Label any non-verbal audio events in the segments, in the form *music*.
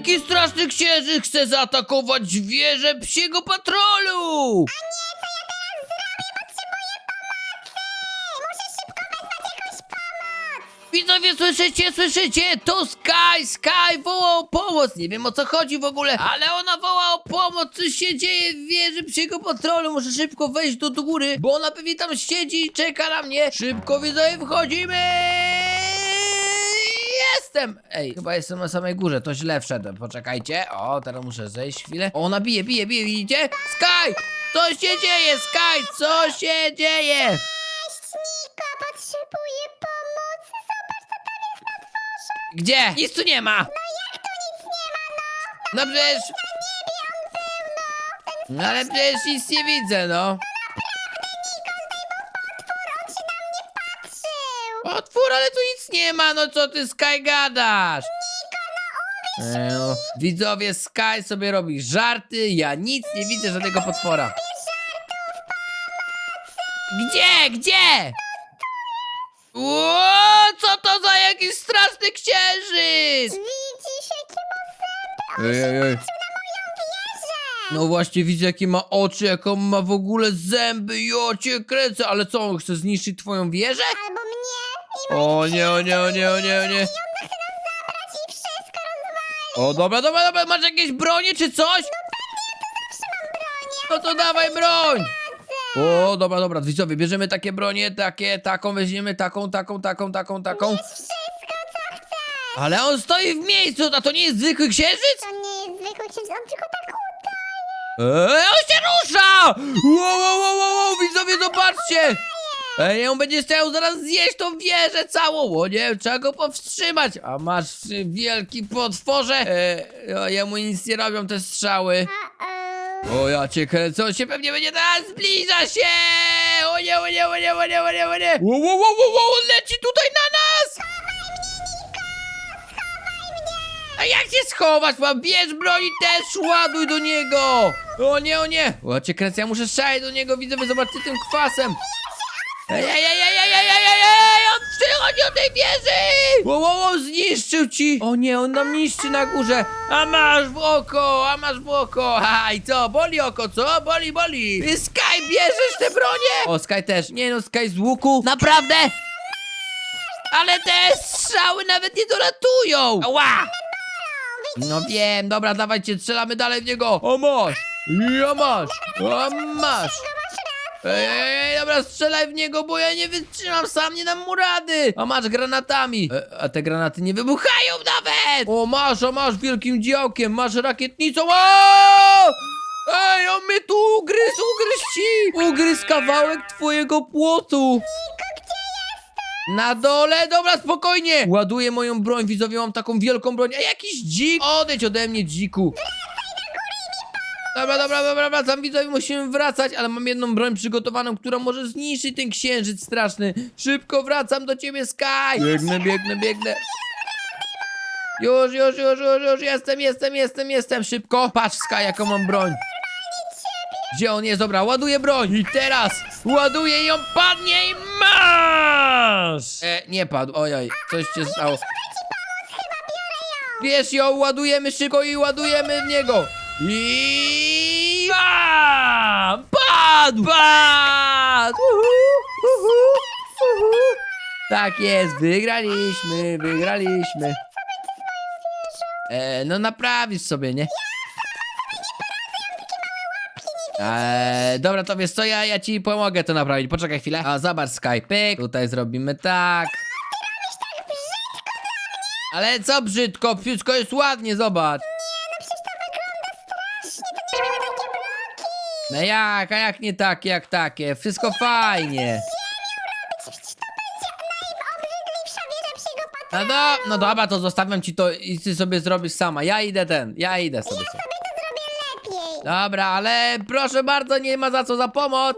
Wielki straszny księżyc chce zaatakować wieżę psiego patrolu! Widzowie, słyszycie, słyszycie? To Sky, Sky woła o pomoc. Nie wiem o co chodzi w ogóle, ale ona woła o pomoc. Coś się dzieje w wieży psiego patrolu. Muszę szybko wejść do góry, bo ona pewnie tam siedzi i czeka na mnie. Szybko, widzowie, wchodzimy! Jestem! Ej, chyba jestem na samej górze, to źle wszedłem. Poczekajcie. O, teraz muszę zejść chwilę. O, ona bije, bije, bije, widzicie? Sky! Co się dzieje, Sky? Co się dzieje? Niko potrzebuje pomocy. Zobacz, co tam jest na dworze. Gdzie? Nic tu nie ma! No jak tu nic nie ma, no? No przecież... Na niebie on był, no. Ten No ale przecież nic nie widzę, no. Niko, zdejmą potwór, on się na mnie patrzył. Otwór, ale tu nic nie ma, no co ty Sky gadasz? E, no, widzowie, Sky sobie robi żarty, ja nic nie widzę żadnego potwora. Gdzie, gdzie? Ło, co to za jakiś straszny księżyc? Widzisz, jakie ma zęby? Ej, ej, ej. Na moją wieżę. No właśnie, widzę jakie ma oczy, jaką ma w ogóle zęby, jo cię kręcę, ale co, on chce zniszczyć twoją wieżę? Albo mnie O nie, o nie, o nie, o nie, o nie. zabrać i wszystko rozwalić. O, dobra, dobra, dobra, masz jakieś bronie czy coś? Mam bronię. No to dawaj broń! O, dobra, dobra, widzowie, bierzemy takie bronie, takie, taką weźmiemy, taką, taką, taką, taką, taką. Wszystko, co chcesz. Ale on stoi w miejscu, a to nie jest zwykły księżyc? To nie jest zwykły księżyc, on tylko tak udaje. Eee, on się rusza! Wow, wow, wow, wow, wow, widzowie, zobaczcie! Ej, on będzie chciał zaraz zjeść tą wieżę całą, o nie, trzeba go powstrzymać. A masz, ty wielki potworze. Eee, o, jemu nic nie robią te strzały. O, ja cię kręcę, on się pewnie będzie teraz zbliża się! O nie, o nie, o nie, o nie, o nie, o nie! Wow, wow, wow, wow, wow, on leci tutaj na nas! A jak się schować mam? Bierz broń i też ładuj do niego! O nie, o nie! O, cię kręcę, ja muszę strzelać do niego, widzowie, zobaczcie tym kwasem! Ej, ej, ej, ej, ej, ej, ej, ej, on przychodzi od tej wieży! Wow, wow, wow, zniszczył ci! O nie, on nam niszczy na górze! A masz w oko, a masz w oko! Ha, i co, boli oko, co? Boli, boli! Ty, Sky, bierzesz te bronie? O, Sky też. Nie no, Sky z łuku. Naprawdę? Ale te strzały nawet nie dolatują! Ła! No wiem, dobra, dawajcie, strzelamy dalej w niego! O masz! Ja masz! O masz! Ej, dobra, strzelaj w niego, bo ja nie wytrzymam, sam nie dam mu rady! A masz granatami! E, a te granaty nie wybuchają nawet! O, masz, o, masz wielkim działkiem, masz rakietnicą, o! Ej, on mnie tu ugryzł, ugryzł ci! Ugryzł kawałek twojego płotu! Na dole, dobra, spokojnie! Ładuję moją broń, widzowie, mam taką wielką broń. A jakiś dzik! Odejdź ode mnie, dziku! Dobra, dobra, dobra, wracam, widzowie, musimy wracać, ale mam jedną broń przygotowaną, która może zniszczyć ten księżyc straszny. Szybko wracam do ciebie, Sky! Biegnę, biegnę, biegnę. Już, już, już, już, już, jestem, jestem, jestem, jestem, szybko. Patrz, Sky, jaką mam broń. Gdzie on jest? Dobra, ładuję broń i teraz ładuję ją, padnie i masz! E, nie padł, ojoj, coś się stało. Bierz ją, ładujemy szybko i ładujemy w niego. I... Padł! Padł! Uhu, uhu, uhu. Tak jest, wygraliśmy, wygraliśmy. E, no naprawisz sobie, nie? Eee, dobra, to wiesz co, ja, ja ci pomogę to naprawić. Poczekaj chwilę. A zobacz Skype. Tutaj zrobimy tak. Ale co brzydko? Wszystko jest ładnie, zobacz. No jak, a jak nie takie, jak takie? Wszystko fajnie. Najobrzydliwsza wieża psiego patrolu. No, do, no dobra, to zostawiam ci to i ty sobie zrobisz sama. Ja idę ten, ja idę sobie. sobie. Sobie to zrobię lepiej. Dobra, ale proszę bardzo, nie ma za co za pomoc.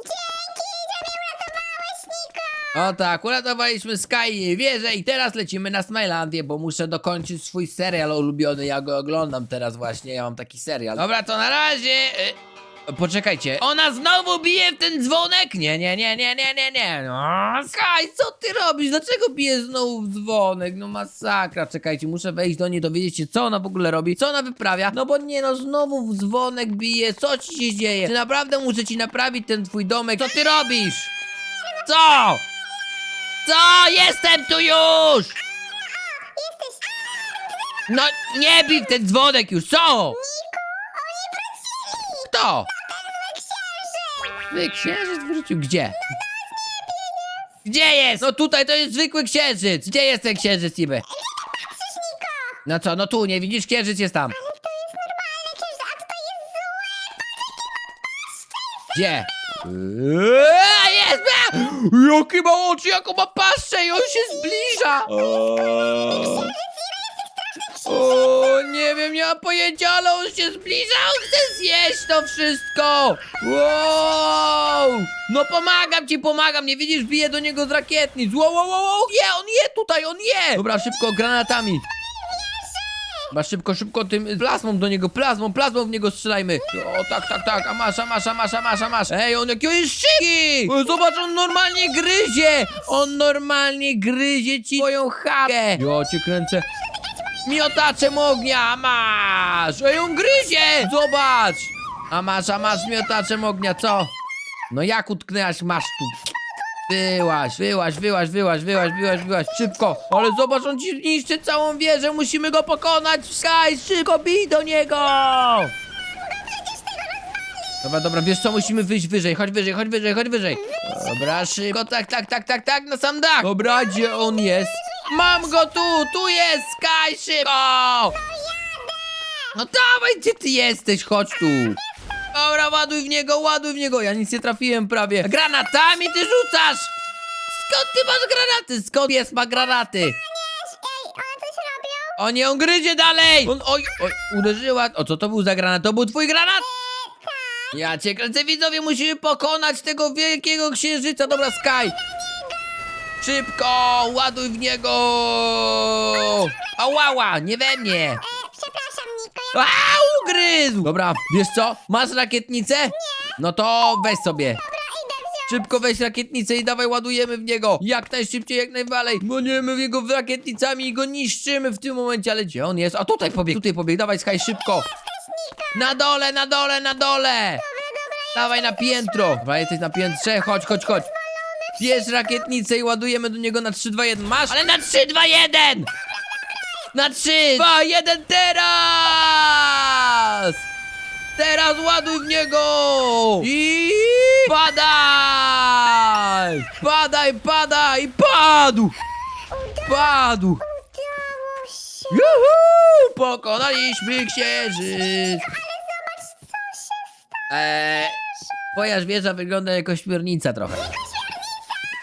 O tak, uratowaliśmy Sky i wieżę i teraz lecimy na Smilandię, bo muszę dokończyć swój serial ulubiony, ja go oglądam teraz właśnie, ja mam taki serial. Dobra, to na razie. y, Poczekajcie, ona znowu bije w ten dzwonek? Nie, nie, nie, nie, nie, nie, nie. No, Skaj, co ty robisz? Dlaczego bije znowu w dzwonek? No masakra, czekajcie, muszę wejść do niej, dowiedzieć się, co ona w ogóle robi, co ona wyprawia. No bo nie, no znowu w dzwonek bije, co ci się dzieje? Czy naprawdę muszę ci naprawić ten twój domek? Co ty robisz? Co? Co? Jestem tu już! No, nie bij w ten dzwonek już, co? Niko, oni wrócili! Kto? Księżyc! Zły księżyc wrócił. Gdzie? Gdzie jest? No tutaj to jest zwykły księżyc. Gdzie jest ten księżyc niby? No co, no tu, nie widzisz? Księżyc jest tam. Ale to jest normalny księżyc, a tutaj jest zły! Gdzie? Eee, jest! A! Jaki ma oczy, jaką ma paszczę i on się zbliża! Nie wiem, nie mam pojęcia, ale on się zbliża, on chce zjeść to wszystko! Wow! No pomagam ci, pomagam, nie widzisz, bije do niego z rakietnic! Wow, wow, wow, je, on je tutaj, on je! Dobra, szybko, granatami! Chyba szybko, szybko tym plazmą do niego, plazmą, plazmą w niego strzelajmy. O, tak, tak, tak, a masz, a masz, a masz, a masz, a masz. Ej, on jaki on jest szybki! Zobacz, on normalnie gryzie! On normalnie gryzie ci twoją chapę. Ja cię kręcę. Miotaczem ognia, masz! Ej, on gryzie! Zobacz! A masz, a masz miotaczem ognia, co? No jak utknęłaś, masz tu. Wyłaś, wyłaś, wyłaś, wyłaś, wyłaś, wyłaś, wyłaś, szybko! Ale zobacz, on ci niszczy całą wieżę, musimy go pokonać! Sky, szybko, bij do niego! Dobra, dobra, wiesz co, musimy wyjść wyżej, chodź wyżej, chodź wyżej, chodź wyżej. Dobra, szybko, tak, tak, tak, tak, tak, na sam dach. Dobra, gdzie on jest? Mam go tu, tu jest, Sky, szybko! No dawaj, gdzie ty jesteś, chodź tu. Dobra, ładuj w niego, ładuj w niego, ja nic nie trafiłem prawie. Granatami ty rzucasz! Skąd ty masz granaty? Skąd jest ma granaty? O nie, on gryzie dalej! On, oj, oj, uderzyła. O, co to był za granat? To był twój granat? Ja cię kręcę, widzowie, musimy pokonać tego wielkiego księżyca. Dobra, Sky! Szybko, ładuj w niego! Ałała, nie we mnie! E, przepraszam, Niko, ja... A, ugryzł! Dobra, wiesz co? Masz rakietnicę? No to weź sobie. Dobra, idę wziąć. Szybko weź rakietnicę i dawaj ładujemy w niego. Jak najszybciej, jak najwalej. Goniemy w jego rakietnicami i go niszczymy w tym momencie. Ale gdzie on jest? A tutaj pobiegł, tutaj pobiegł. Dawaj, Sky, szybko. Na dole, na dole, na dole. Dawaj na piętro. Dobra, jesteś na piętrze. Chodź, chodź, chodź. Bierz rakietnicę i ładujemy do niego na 3, 2, 1. Masz? Ale na 3, 2, 1! Na 3, 2, 1, teraz! Teraz ładuj w niego! I padaj! Padaj, padaj! Padł! Padł! Udało się. Juhu! Pokonaliśmy księżyc! Ale zobacz, co się stało. Eee, twoja wieża wygląda jako śpiornica trochę.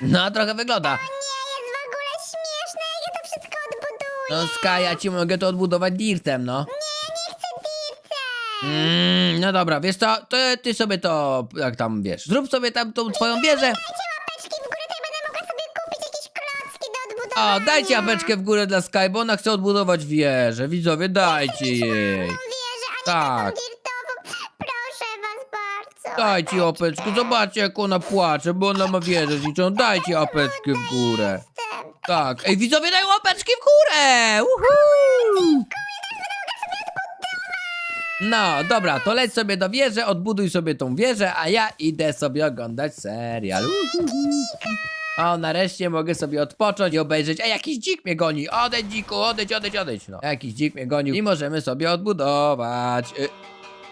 No, trochę wygląda. Nie, jest w ogóle śmieszne, jak ja to wszystko odbuduję. No, Sky, ja ci mogę to odbudować dirtem, no. Nie, nie chcę dirta. Mm, no dobra, wiesz co, to ty sobie to, jak tam, wiesz, zrób sobie tam tą twoją wieżę. Dajcie łapeczki w górę, to ja będę mogła sobie kupić jakieś klocki do odbudowania. O, dajcie apeczkę w górę dla Sky, bo ona chce odbudować wieżę. Widzowie, dajcie jej. Wieżę, a nie Tak. dirtową. Dajcie apeczkę, zobaczcie jak ona płacze, bo ona ma wieżę liczą. Dajcie apeczkę w górę. Tak, ej widzowie, daj łapeczki w górę! Uhu! No, dobra, to leć sobie do wieży, odbuduj sobie tą wieżę, a ja idę sobie oglądać serial. O, nareszcie mogę sobie odpocząć i obejrzeć. A jakiś dzik mnie goni. Odejdź, dziku, odejdź, odejdź, odejdź. No, jakiś dzik mnie gonił i możemy sobie odbudować. Y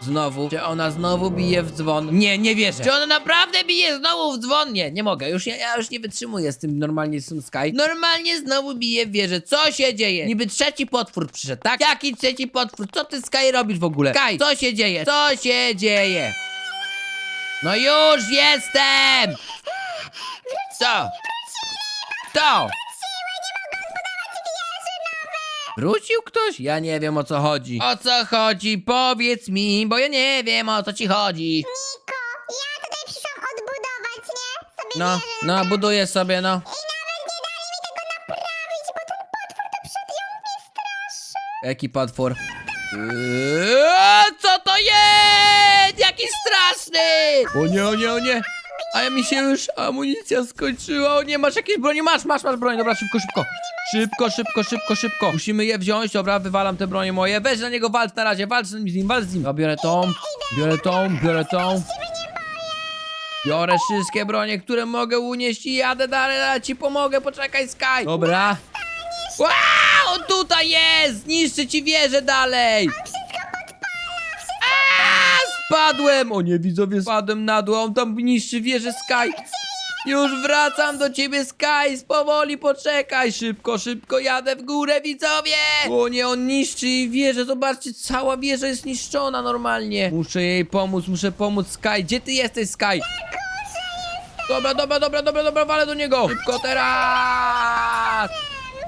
Znowu? Czy ona znowu bije w dzwon? Nie, nie wierzę. Czy ona naprawdę bije znowu w dzwon? Nie, nie mogę. Już ja, ja już nie wytrzymuję z tym normalnie z tym Sky. Normalnie znowu bije w wieżę. Co się dzieje? Niby trzeci potwór przyszedł, tak? Jaki trzeci potwór? Co ty Sky robisz w ogóle? Sky, co się dzieje? Co się dzieje? No już jestem! Co? Co? Wrócił ktoś? Ja nie wiem o co chodzi. O co chodzi? Powiedz mi, bo ja nie wiem o co ci chodzi. Niko, ja tutaj przyszłam odbudować, nie? Sobie No, wieżę. no, buduję sobie, no. I nawet nie dali mi tego naprawić, bo ten potwór to przed ją mnie straszy. Jaki potwór? Eee, co to jest? Jak jaki straszny! O nie, o nie, o nie! A ja mi się już amunicja skończyła. O nie, masz jakieś broni? Masz, masz, masz broń. Dobra, szybko, szybko. Szybko, szybko, szybko, szybko. Musimy je wziąć. Dobra, wywalam te bronie moje. Weź na niego walcz na razie. Walcz z nim, walcz z nim. Ja biorę tą, biorę tą, biorę tą. Biorę wszystkie bronie, które mogę unieść i jadę dalej, ja ci pomogę, poczekaj Sky. Dobra. Wow, tutaj jest! Niszczy ci wieżę dalej! Spadłem! O nie, widzowie, spadłem na dół, on tam niszczy wieżę Sky. Już wracam do ciebie, Sky, powoli poczekaj, szybko, szybko jadę w górę, widzowie! O nie, on niszczy jej wieżę, zobaczcie, cała wieża jest niszczona normalnie. Muszę jej pomóc, muszę pomóc Sky, gdzie ty jesteś, Sky? Dobra, dobra, dobra, dobra, dobra, walę do niego! Szybko teraz!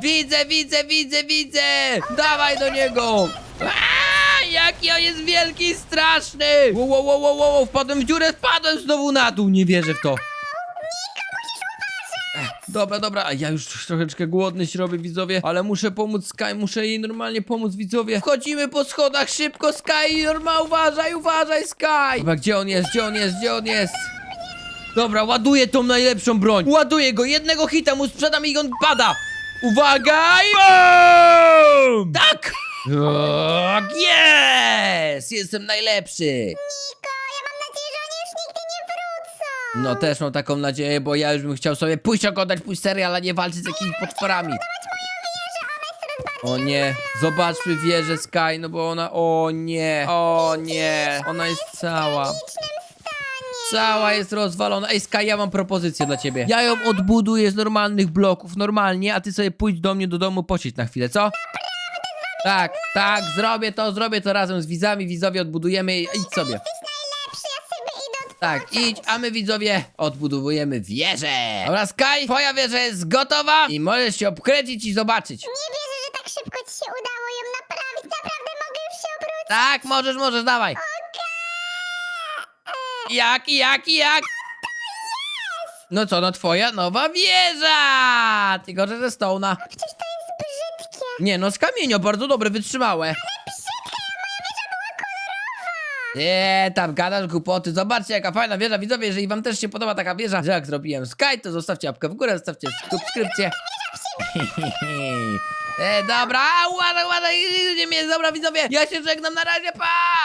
Widzę, widzę, widzę, widzę! Dawaj do niego! Jaki on jest wielki i straszny! Wow, wow, wow, wow, wow, wpadłem w dziurę, spadłem znowu na dół, nie wierzę w to. Dobra, dobra, a ja już troszeczkę głodny się robię, widzowie, ale muszę pomóc Sky, muszę jej normalnie pomóc, widzowie. Wchodzimy po schodach, szybko, Sky, normal, uważaj, uważaj, Sky! Dobra, gdzie on jest, gdzie on jest, gdzie on jest? Dobra, ładuję tą najlepszą broń. Ładuję go, jednego hita mu sprzedam i on pada. Uwaga i BOOM! Tak! Tak, jest! Jestem najlepszy. Niko, ja mam nadzieję, że oni już nigdy nie wrócą. No też mam taką nadzieję, bo ja już bym chciał sobie pójść oglądać pójść serial, a nie walczyć z jakimiś potworami. O nie, zobaczmy wieżę Sky, no bo ona, o nie, o nie, ona jest cała. W licznym stanie. Cała jest rozwalona. Ej, Sky, ja mam propozycję dla ciebie. Ja ją odbuduję z normalnych bloków, normalnie, a ty sobie pójdź do mnie do domu, posiedź na chwilę, co? Tak, tak, zrobię to, zrobię to razem z widzami, widzowie odbudujemy i idź sobie. Najlepszy, ja sobie idę od... Tak, idź, a my widzowie odbudowujemy wieżę. Dobra, Sky, twoja wieża jest gotowa i możesz się obkręcić i zobaczyć. Nie wierzę, że tak szybko ci się udało ją naprawić. Naprawdę mogę już się obrócić. Tak, możesz, możesz, dawaj. Jak, jak, jak? No co, no twoja nowa wieża! Tylko, że ze Stone'a. Przecież to. Nie, no z kamienia, bardzo dobre, wytrzymałe. Nie, tam gadasz głupoty. Zobaczcie, jaka fajna wieża. Widzowie, jeżeli wam też się podoba taka wieża, że jak zrobiłem Sky, to zostawcie łapkę w górę, zostawcie subskrypcję. *laughs* e, dobra, uważaj, uważaj, nie mnie, dobra widzowie, ja się żegnam, na razie, pa!